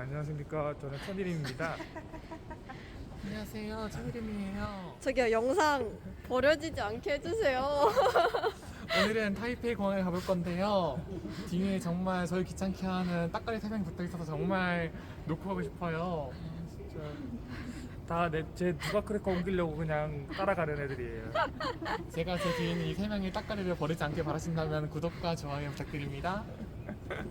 안녕하십니까. 저는 천일입니다. 안녕하세요. 최이름이에요. 저기요 영상 버려지지 않게 해주세요. 오늘은 타이페이 공항에 가볼 건데요. 뒤에 정말 저희 귀찮게 하는 딱가리 세 명이 붙어 있어서 정말 놓고 가고 싶어요. 진짜 다제 누가 크래커 옮기려고 그냥 따라가는 애들이에요. 제가 제 뒤에 있는 이 세 명의 딱가리를 버리지 않게 바라신다면 구독과 좋아요 부탁드립니다.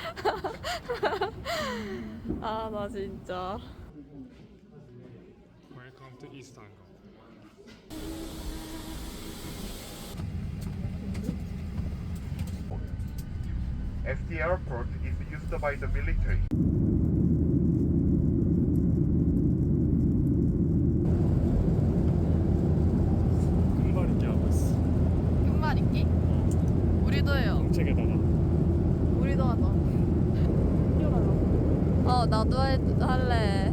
아 나 진짜. Welcome to East Angkor. as the airport is used by the military. 나도 해, 할래.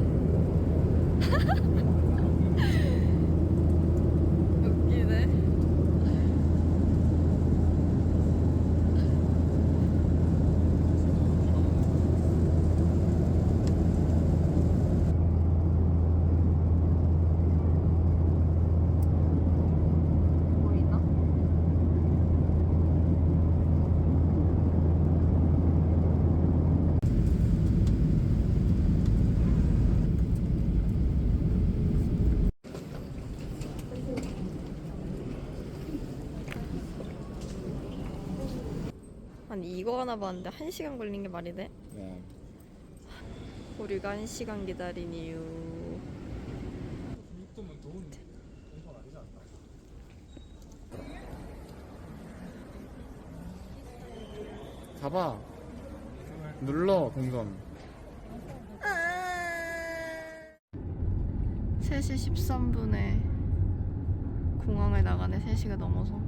아니 이거 하나 봤는데 한 시간 걸린 게 말이 돼? 네. 우리가 한 시간 기다린 이유. 6도면 더운 온천 아니지 않나? 잡아. 눌러 동전. 3시 13분에 공항을 나가네 3시가 넘어서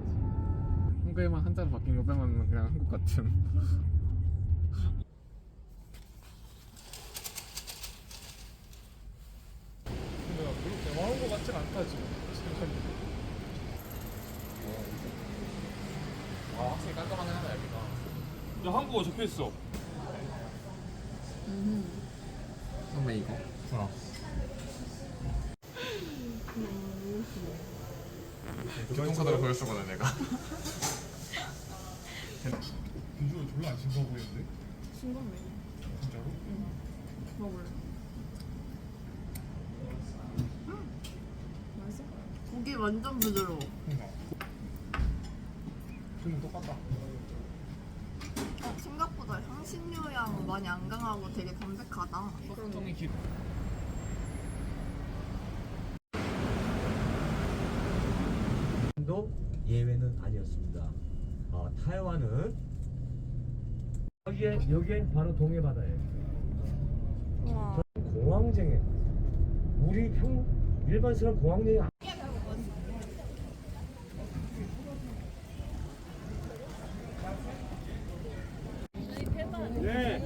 한국에만 한자로 바뀐 거 빼면 그냥 한국 같은. 근데 나 별로 대화한 거 같진 않다 지금. 지금 와 확실히 깔끔하긴 하다 여기가. 야 한국어 적혀 있어. 선배 이거. 어. 교통카드를 보여주거든 내가. 비주얼 졸라 안 싱거워 보이는데? 싱겁네 진짜로? 먹을래 맛있어? 고기 완전 부드러워 그니까. 지금 똑같다. 어, 생각보다 향신료향 많이 안 강하고 되게 담백하다 통이 길. 도 예외는 아니었습니다. 아, 타이완은 여기에 여기엔 바로 동해 바다예요. 우와 공황장애. 우리 평 일반 사람 공황장애 안- 네.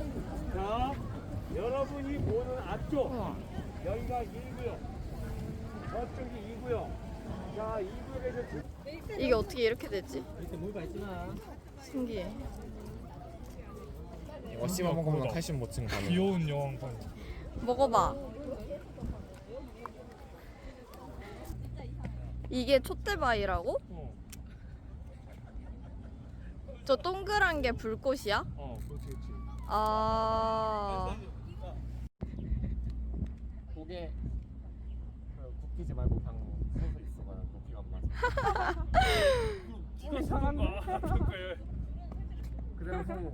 자, 여러분이 보는 앞쪽 여기가 1구역. 저쪽이 2구역. 자, 2구역에서 이게 어떻게 이렇게 되지? 이렇게 물 밟지마. 신기해 이거 씹어 먹으면 칼슘 보충 가능. 귀여운 여왕관. 먹어봐 이게 촛대바위라고? 어. 저 동그란 게 불꽃이야? 어, 그렇지, 그렇지. 아 고개 그 굽히지 말고 그냥 서서 있어봐. 높이가 안 맞아. 이거 상한데? 그래서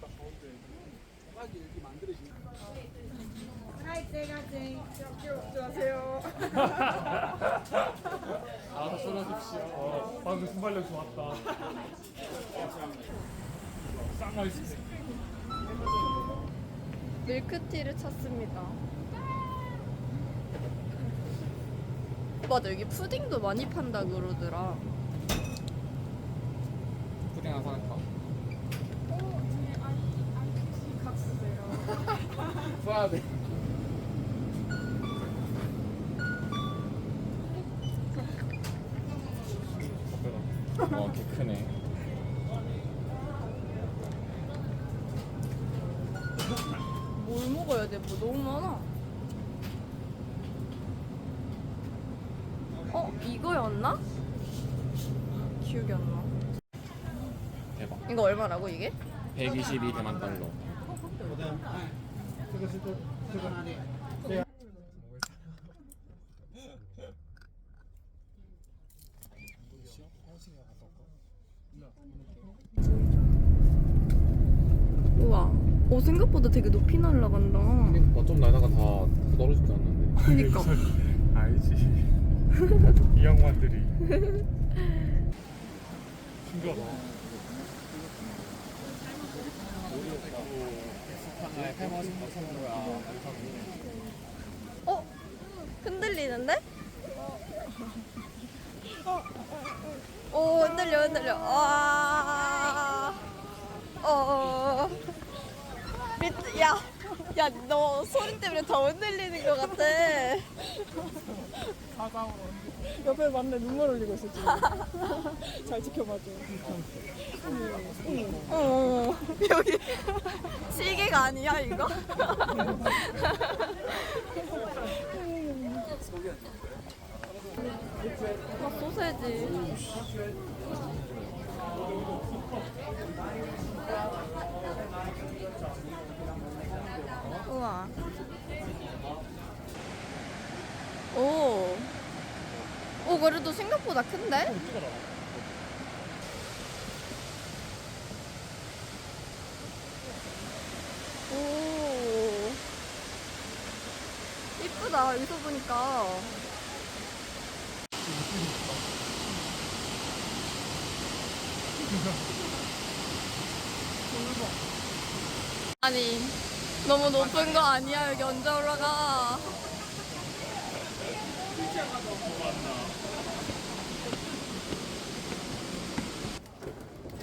딱 가운데. 알아서 썰어줍시오. 어, 방금 순발력 좋았다. 밀크티를 찾습니다 맞아 여기 푸딩도 많이 판다 그러더라 푸딩 하나 사니까. 써야 돼. 어, 개 크네. 뭐 너무 많아. 어 이거였나? 기억이 안 나. 대박. 이거 얼마라고 이게? 122 대만 달러. 오 생각보다 되게 높이 날아간다. 그러니까 좀 날다가 다 떨어지지 않는데. 그니까. 알지. 이 양반들이. 신기하다. 하나에 8만원씩 더 사는 거야. 어? 흔들리는데? 오 흔들려 흔들려. 와. 어. 미트, 야, 야, 너 소리 때문에 더 흔들리는 것 같아. 옆에 맞네 눈물 흘리고 있어 지금 잘 지켜봐줘 어, 여기 시계가 아니야 이거? 아 소세지. 우와. 오. 오 그래도 생각보다 큰데? 오. 이쁘다, 여기서 보니까. 아니, 너무 높은 거 아니야? 여기 언제 올라가?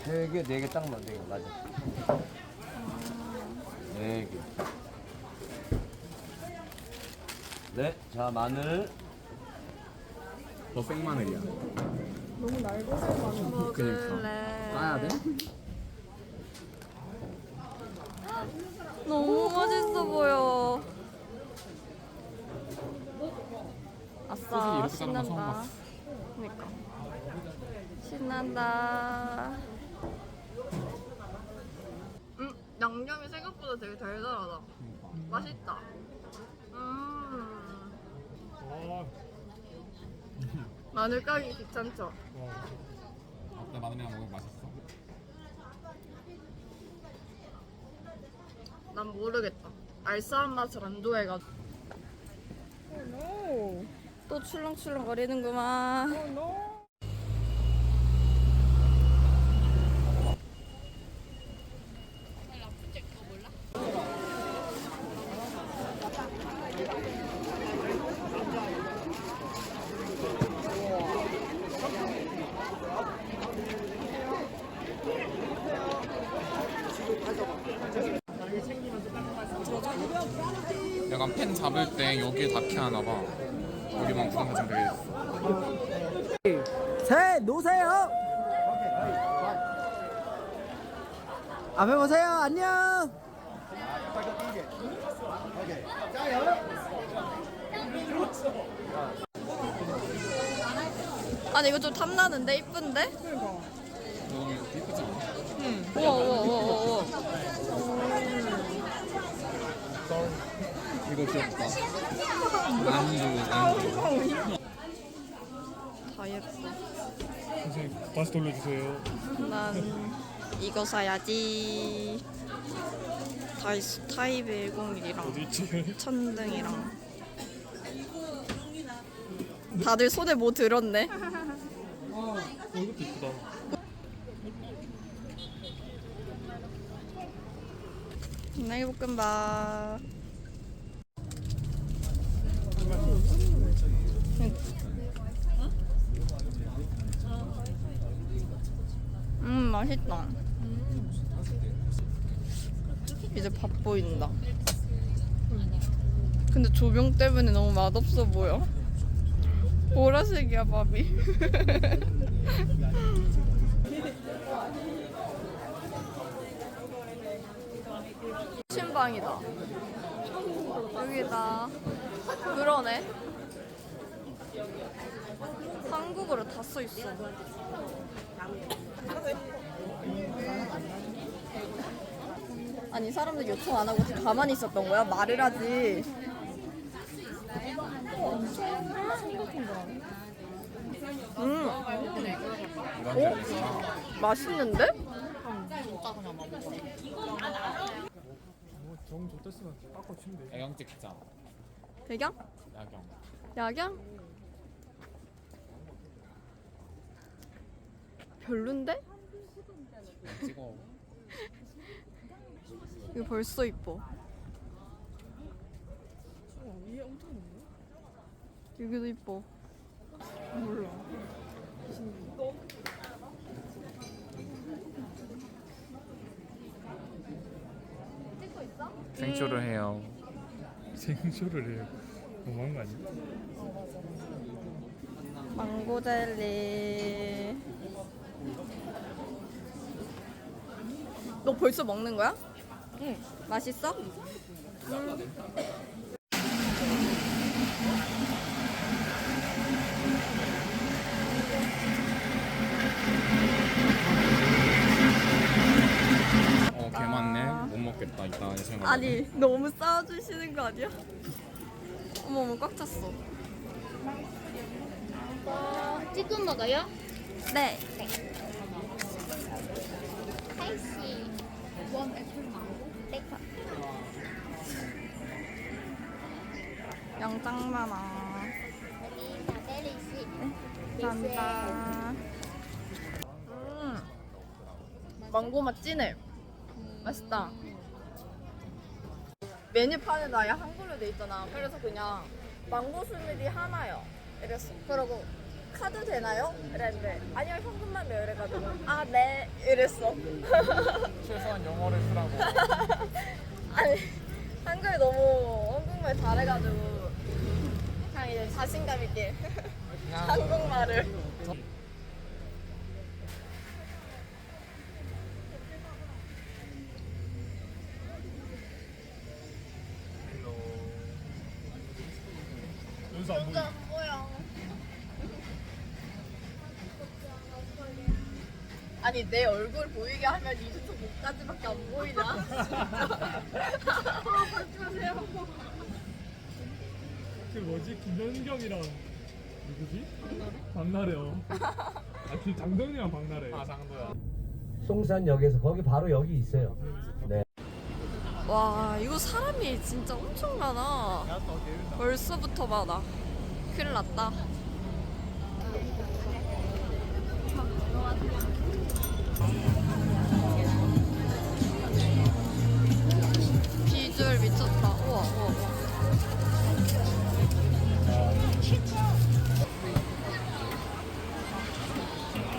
세 개, 네 개 딱 맞네, 이거 맞아. 네 개. 네, 자 마늘. 더 생마늘이야. 너무 날것을 많아 먹을래. 까야 돼? 너무 맛있어 보여. 이렇게 자른 거 처음 신난다. 봤어. 그니까. 신난다. 음, 양념이 생각보다 되게 달달하다. 맛있다. 음, 와. 마늘 까기 귀찮죠? 와. 아까 마늘이랑 먹으면 맛있어. 난 모르겠다. 알싸한 맛을 안 좋아해가지고. 노 또 출렁출렁 거리는구만. 노 약간 펜 잡을 때 여기에 닿게 하나 봐. 구멍 좀 되게 있어. 셋 놓으세요. 앞에 보세요. 안녕. 아니 이거 좀 탐나는데 이쁜데? 너무 이쁘지 않아? 우와 우와 우와 우와 우와. 이거 귀엽다. 다 예뻐. 선생님 다시 돌려주세요. 난 이거 사야지. 다이소 타입 101이랑 어디 있지? 천등이랑. 다들 손에 뭐 들었네. 어, 이것도 이쁘다. 날볶음밥. 음 맛있다. 이제 밥 보인다. 근데 조명 때문에 너무 맛없어 보여. 보라색이야 밥이. 신방이다. 여기다. 그러네. 한국어로 다 써 있어. 아니 사람들 요청 안 하고 가만히 있었던 거야? 말을 하지. 음. 어? 맛있는데? 뭐정 좋댔으면 깎고 치면 되지. 애경 찍자. 배경? 야경. 야경? 별론데? 찍어. 이거 벌써 이뻐. 위에 엄청 높네. 여기도 이뻐. 몰라. 생쇼를 해요. 생쇼를 해요. 너무한 거 아니야? 망고 젤리. 너 벌써 먹는 거야? 응. 맛있어? 어, 개 많네. 못 먹겠다. 이따 생각. 아니 너무 싸워주시는 거 아니야? 어머 어머 꽉 찼어. 지금 먹어요? 네. 하이씨 원 애플 망고 네 영장 많아. 여기 다데리씨 감사합니다. 음. 망고 맛 진해. 맛있다. 메뉴판에다 아예 한글로 돼 있잖아. 그래서 그냥 망고 스무디 하나요. 이랬어. 그러고 카드 되나요? 이랬는데 아니요 현금만 내요 이래가지고 아 네 이랬어. 최소한 영어를 쓰라고. 아니 한글 너무 한국말 잘해가지고 그냥 이제 자신감 있게 그냥 한국말을. 연수 안 보이. 안 보여. 아니 내 얼굴 보이게 하면 이두쪽 목까지밖에 안 보이냐? 받지 마세요. 그 뭐지 김연경이랑 누구지? 박나래요. 아, 그 장동이랑 박나래. 아 장도야. 송산역에서 거기 바로 여기 있어요. 네. 와 이거 사람이 진짜 엄청 많아. 벌써부터 많아. 큰일 났다. 비주 얼 미쳤다. 우와 우와 우와.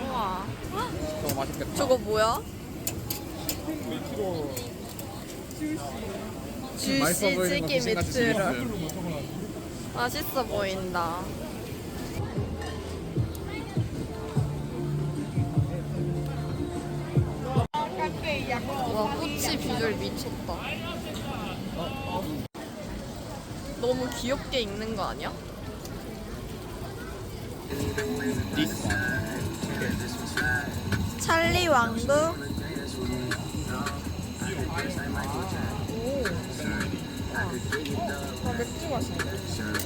우와. 너무 맛있겠다. 저거 뭐야? 주시 치킨 생겼어요. 맛있어 보인다. 와 꼬치 비주얼 미쳤다. 너무 귀엽게 읽는 거 아니야? 찰리 왕국 아, 맥주 마시네.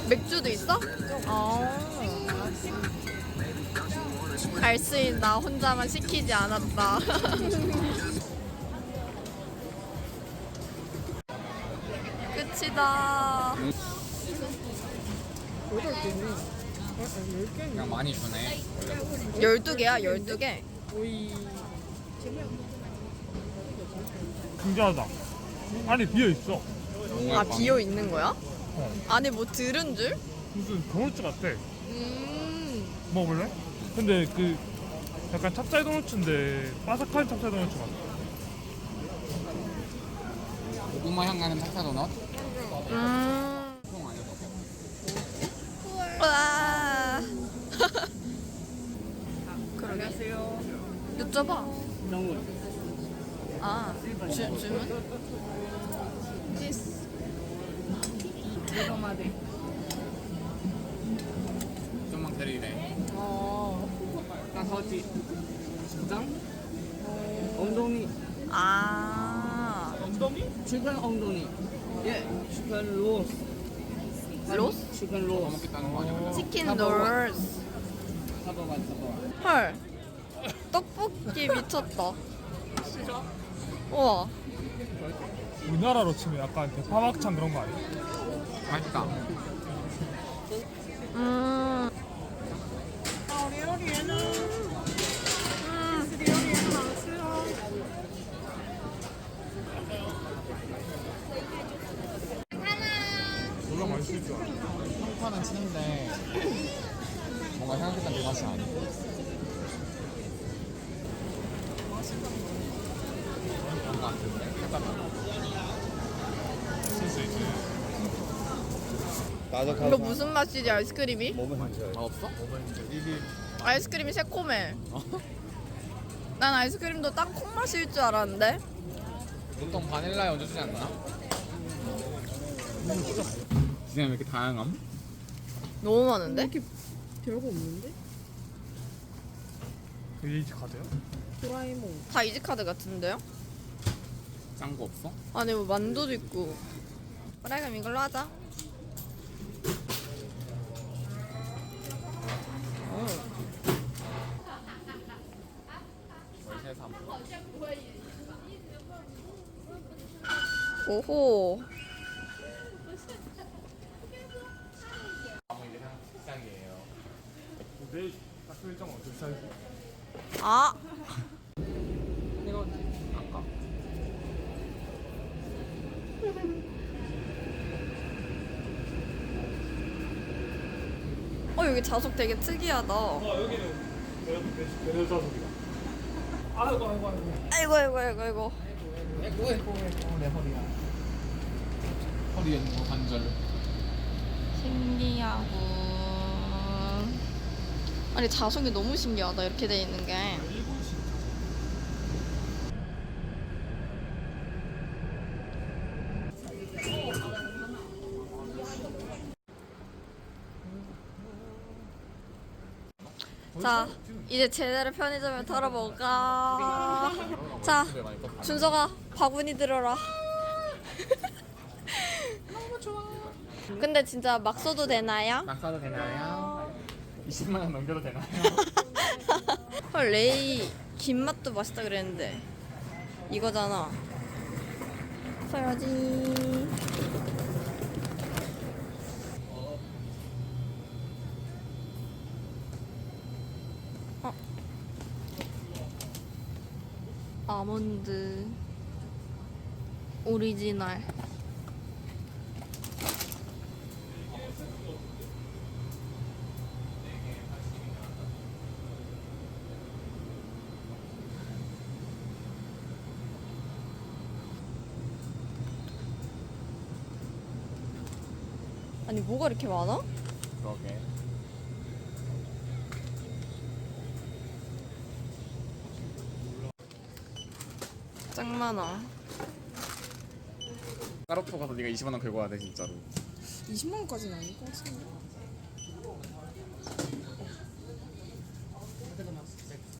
맥주도 있어? 어. 갈수 있나 혼자만 시키지 않았다. 끝이다. 여덟 개네. 아, 열 개네. 그냥 많이 주네. 12개야, 12개. 오이. 굉장하다. 안에 비어 있어. 아, 비어 있는 거야? 어. 안에 뭐 들은 줄? 무슨 도넛 같아. 음. 먹을래? 근데 그 약간 찹쌀 도넛인데 바삭한 찹쌀 도넛 같아. 고구마 향 나는 찹쌀 도넛. 음. 와. 그러게. 안녕하세요. 여쭤봐. 너무. 아, 주, 주문? This. 이거마대. 좀만 기다리래. 어. 나 서지. 장? 엉덩이. 아. 엉덩이? 주간 엉덩이. 예, 주간 로스. 로스? 치킨 더 로스? 치킨 롤스. 사봐봐 사봐봐 헐. 떡볶이 미쳤다. 우와. 우리나라로 치면 약간 대파막창 그런 거 아니야? 맛있다. 음. 평판은 치는데 뭔가 생각했던 그 맛이 같은데? 살짝 쓸수 있지. 이거 무슨 맛이지 아이스크림이? 아 없어? 아이스크림이 새콤해. 난 아이스크림도 땅콩 맛일 줄 알았는데. 보통 바닐라에 얹어주지 않나? 디자인 왜 이렇게 다양함? 너무 많은데? 별거 없는데? 그 에이지 카드야? 도라에몽. 다 이지카드 같은데요? 짠거 없어? 아니 뭐 만두도 있고. 그래 그럼 이걸로 하자. 어. 월세 삼. 오호. 아무 이제 시작이에요. 내일 학교 일정 어떻게 살지? 아. 아까. 어 여기 좌석 되게 특이하다. 아 여기는 배달 좌석이다. 아이고 아이고 아이고. 아이고 아이고 아이고 아이고. 내 허리야. 허리에 거 관절. 신기하고. 아니 좌석이 너무 신기하다 이렇게 돼 있는 게. 자 이제 제대로 편의점에 털어볼까. 자. 준서가 바구니 들어라. 근데 진짜 막 써도 되나요? 막 사도 되나요? 20만 원 넘겨도 되나요? 헐 레이 김 맛도 맛있다 그랬는데 이거잖아. 써야지. 아몬드 오리지널. 아니 뭐가 이렇게 많아? 3만 원. 까로토 가서 네가 20만 원 긁어야 돼 진짜로. 20만 원까지는 아닐 것 같은데.